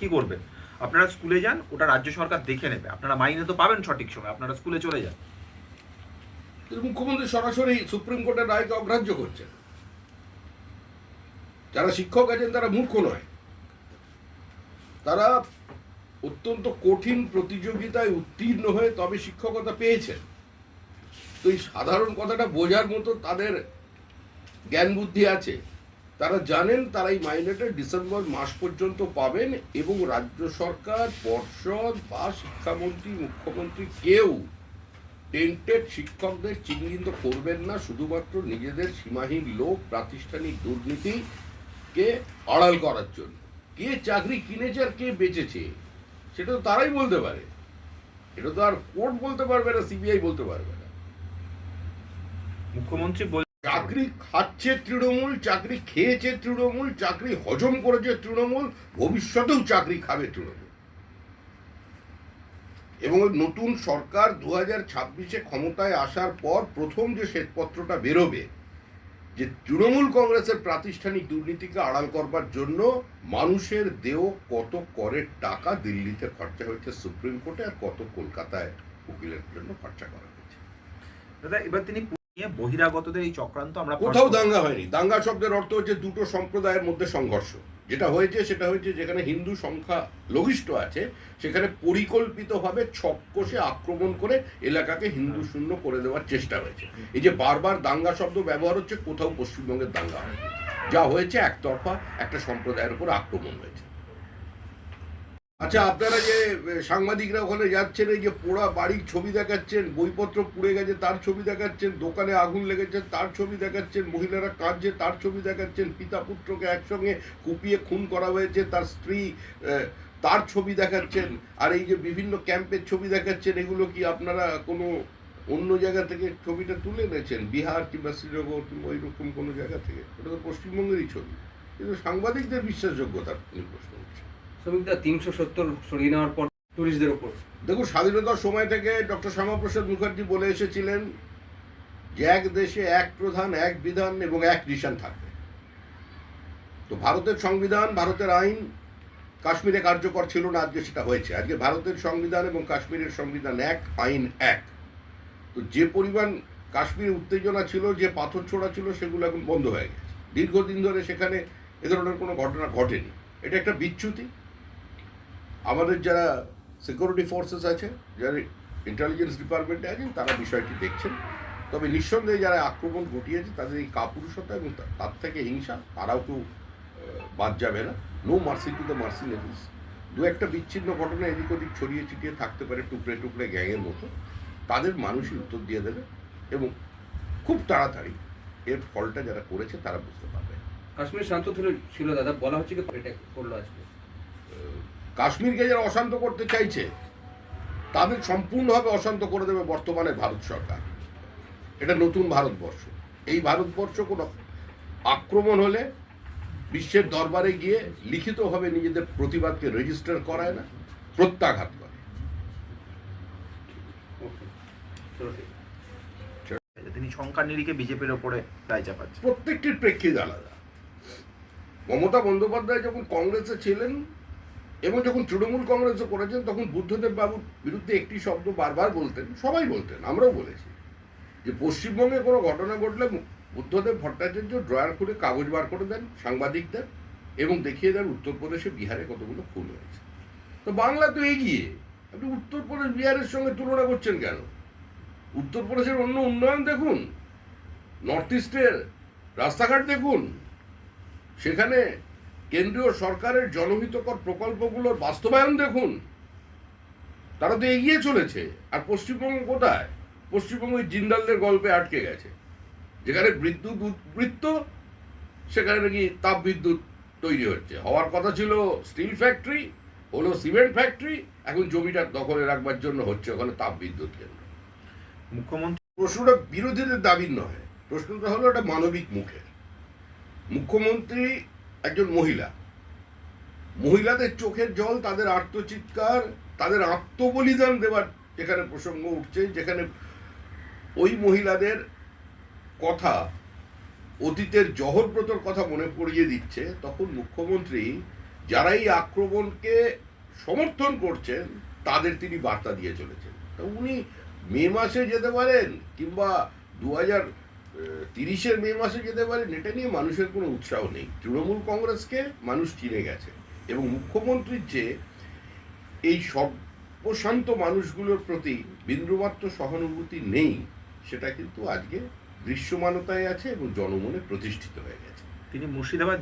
কি করবেন আপনারা স্কুলে যান, ওটা রাজ্য সরকার দেখে নেবে। আপনারা মাইনে তো পাবেন সঠিক সময়, আপনারা স্কুলে চলে যান। মুখ্যমন্ত্রী সরাসরি সুপ্রিম কোর্টের রায়কে অগ্রাহ্য করছেন। যারা শিক্ষক আছেন, তারা মূর্খ নয়। তারা অত্যন্ত কঠিন প্রতিযোগিতায় উত্তীর্ণ হয়ে তবে শিক্ষকতা পেয়েছেন। তো এই সাধারণ কথাটা বোঝার মতো তাদের জ্ঞান বুদ্ধি আছে। তারা জানেন তারা এই মাইনেটা ডিসেম্বর মাস পর্যন্ত পাবেন এবং রাজ্য সরকার, পর্ষদ বা শিক্ষামন্ত্রী, মুখ্যমন্ত্রী কেউ টেন্টেড শিক্ষকদের চিহ্নিত করবেন না, শুধুমাত্র নিজেদের সীমাহীন লোক, প্রাতিষ্ঠানিক দুর্নীতিকে আড়াল করার জন্য। কে চাকরি কিনেছে আর কে বেঁচেছে, সেটা তো তারাই বলতে পারে। এটা তো আর কোর্ট বলতে পারবে না, সিবিআই বলতে পারবে না। মুখ্যমন্ত্রী চাকরি খাচ্ছে তৃণমূল, চাকরি খেয়েছে তৃণমূল, চাকরি হজম করেছে তৃণমূল, ভবিষ্যতেও চাকরি খাবে তৃণমূল। এবং নতুন সরকার দু হাজার ছাব্বিশে ক্ষমতায় আসার পর প্রথম যে শ্বেতপত্রটা বেরোবে, যে তৃণমূল কংগ্রেসের প্রাতিষ্ঠানিক দুর্নীতিকে আড়াল করবার জন্য মানুষের দেও কত করের টাকা দিল্লিতে খরচা হয়েছে সুপ্রিম কোর্টে আর কত কলকাতায় উকিলের জন্য খরচা করা হয়েছে। দাদা, এবার তিনি বহিরাগতদের এই চক্রান্ত আমরা কোথাও দাঙ্গা হয়নি। দাঙ্গা শব্দের অর্থ হচ্ছে দুটো সম্প্রদায়ের মধ্যে সংঘর্ষ। যেটা হয়েছে সেটা হয়েছে যেখানে হিন্দু সংখ্যা লঘিষ্ঠ আছে সেখানে পরিকল্পিতভাবে ছক্কসে আক্রমণ করে এলাকাকে হিন্দু শূন্য করে দেওয়ার চেষ্টা হয়েছে। এই যে বারবার দাঙ্গা শব্দ ব্যবহার হচ্ছে কোথাও পশ্চিমবঙ্গের দাঙ্গা হয়নি। যা হয়েছে একতরফা একটা সম্প্রদায়ের উপর আক্রমণ হয়েছে। আচ্ছা আপনারা যে সাংবাদিকরা ওখানে যাচ্ছেন, এই যে পোড়া বাড়ির ছবি দেখাচ্ছেন, বইপত্র পুড়ে গেছে, তার ছবি দেখাচ্ছেন, দোকানে আগুন লেগেছে, তার ছবি দেখাচ্ছেন, মহিলারা কাঁদছে, তার ছবি দেখাচ্ছেন, পিতা পুত্রকে একসঙ্গে কুপিয়ে খুন করা হয়েছে, তার স্ত্রী তার ছবি দেখাচ্ছেন, আর এই যে বিভিন্ন ক্যাম্পের ছবি দেখাচ্ছেন, এগুলো কি আপনারা কোনো অন্য জায়গা থেকে ছবিটা তুলে এনেছেন? বিহার কিংবা শ্রীনগর কিংবা ওইরকম কোনো জায়গা থেকে? ওটা তো পশ্চিমবঙ্গেরই ছবি। কিন্তু সাংবাদিকদের বিশ্বাসযোগ্যতা নিয়ে প্রশ্ন শ্রমিকদা তিনশো সত্তর সরিয়ে নেওয়ার পর টুরিস্টদের ওপর দেখুন, স্বাধীনতার সময় থেকে ডক্টর শ্যামাপ্রসাদ মুখার্জি বলে এসেছিলেন, যে এক দেশে এক প্রধান, এক বিধান এবং এক নিশান থাকবে। তো ভারতের সংবিধান, ভারতের আইন কাশ্মীরে কার্যকর ছিল না, আজকে সেটা হয়েছে। আজকে ভারতের সংবিধান এবং কাশ্মীরের সংবিধান এক, আইন এক। তো যে পরিমাণ কাশ্মীরে উত্তেজনা ছিল, যে পাথর ছোড়া ছিল, সেগুলো এখন বন্ধ হয়ে গেছে। দীর্ঘদিন ধরে সেখানে এ ধরনের কোনো ঘটনা ঘটেনি। এটা একটা বিচ্যুতি। আমাদের যারা সিকিউরিটি ফোর্সেস আছে যারা ইন্টেলিজেন্স ডিপার্টমেন্টে আছেন তারা বিষয়টি দেখছেন। তবে নিঃসন্দেহে যারা আক্রমণ ঘটিয়েছে তাদের এই কাপুরুষতা এবং তার থেকে হিংসা তারাও কেউ আহ, বাদ যাবে না। No mercy to the mercy levels দু একটা বিচ্ছিন্ন ঘটনা এদিক ওদিক ছড়িয়ে ছিটিয়ে থাকতে পারে টুকরে টুকরে গ্যাংয়ের মতো। তাদের মানুষই উত্তর দিয়ে দেবে এবং খুব তাড়াতাড়ি এর ফলটা যারা করেছে তারা বুঝতে পারবে। কাশ্মীর শান্ত ছিল ছিল দাদা। বলা হচ্ছে কি এটা করল আজকে? কাশ্মীরকে যারা অশান্ত করতে চাইছে তাদের সম্পূর্ণভাবে অশান্ত করে দেবে বর্তমানে ভারত সরকার। এটা নতুন ভারতবর্ষ। এই ভারতবর্ষ কোনো আক্রমণ হলে বিশ্বের দরবারে গিয়ে লিখিতভাবে নিজেদের প্রতিবাদকে রেজিস্টার করায় না প্রত্যাঘাত করে। তিনি সংখ্যার নিরিখে বিজেপির ওপরে রায় চাপাচ্ছেন। প্রত্যেকটির প্রেক্ষিত আলাদা। মমতা বন্দ্যোপাধ্যায় যখন কংগ্রেসে ছিলেন এবং যখন তৃণমূল কংগ্রেসে করেছেন, তখন বুদ্ধদেব বাবুর বিরুদ্ধে একটি শব্দ বারবার বলতেন, সবাই বলতেন, আমরাও বলেছি। যে পশ্চিমবঙ্গে কোনো ঘটনা ঘটলে বুদ্ধদেব ভট্টাচার্য ড্রয়ার খুলে কাগজ বার করে দেন সাংবাদিকদের এবং দেখিয়ে দেন উত্তরপ্রদেশে বিহারে কতগুলো খুন হয়েছে। তো বাংলা তো এগিয়ে। আপনি উত্তরপ্রদেশ, বিহারের সঙ্গে তুলনা করছেন কেন? উত্তরপ্রদেশের অন্য উন্নয়ন দেখুন, নর্থ ইস্টের রাস্তাঘাট দেখুন, সেখানে কেন্দ্রীয় সরকারের জনহিতকর প্রকল্পগুলোর বাস্তবায়ন দেখুন। তারা তো এগিয়ে চলেছে। আর পশ্চিমবঙ্গ কোথায়? পশ্চিমবঙ্গ ওই জিন্দালদের গল্পে আটকে গেছে। যেখানে বিদ্যুৎ উদ্বৃত্ত সেখানে নাকি তাপ বিদ্যুৎ তৈরি হচ্ছে। হওয়ার কথা ছিল স্টিল ফ্যাক্টরি হলো সিমেন্ট ফ্যাক্টরি এখন জমিটা দখলে রাখবার জন্য হচ্ছে ওখানে তাপ বিদ্যুৎ কেন্দ্র। মুখ্যমন্ত্রী প্রশ্নটা বিরোধীদের দাবির নয়। প্রশ্নটা হলো একটা মানবিক মুখের। মুখ্যমন্ত্রী একজন মহিলা। মহিলাদের চোখের জল, তাদের আত্মচিৎকার, তাদের আত্মবলিদান দেওয়ার যেখানে প্রসঙ্গ উঠছে, যেখানে ওই মহিলাদের কথা, অতীতের জহরব্রতর কথা মনে পড়িয়ে দিচ্ছে, তখন মুখ্যমন্ত্রী যারা এই আক্রমণকে সমর্থন করছেন, তাদের তিনি বার্তা দিয়ে চলেছেন। তা উনি মে মাসে যেতে পারেন কিংবা দু হাজার তিরিশের মে মাসে যেতে পারেন এটা নিয়ে মানুষের কোনো উৎসাহ নেই। তৃণমূল কংগ্রেসকে মানুষ চিনে গেছে এবং মুখ্যমন্ত্রীর যে এই সর্বশান্ত মানুষগুলোর প্রতি বিন্দুমাত্র সহানুভূতি নেই, সেটা কিন্তু আজকে দৃশ্যমানতায় আছে এবং জনমনে প্রতিষ্ঠিত হয়ে গেছে। তিনি মুর্শিদাবাদ